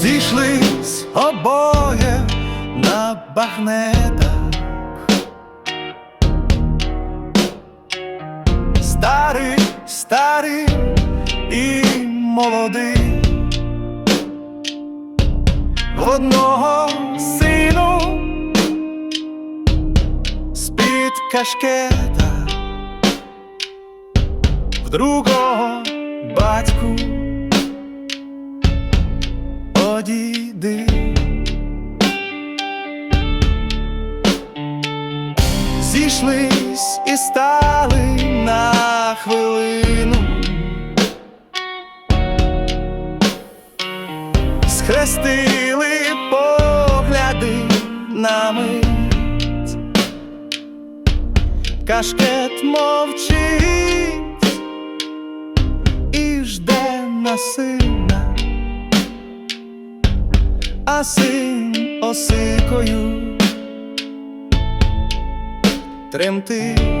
зійшлись обоє на багнетах. Старий, старий і молодий. В одного сину з-під кашкета, в другого батьку одійди. Зійшлись і стали на хвилину. Схрестили погляди на мить. Кашкет мовчить і жде на сина, а осикою тремтить.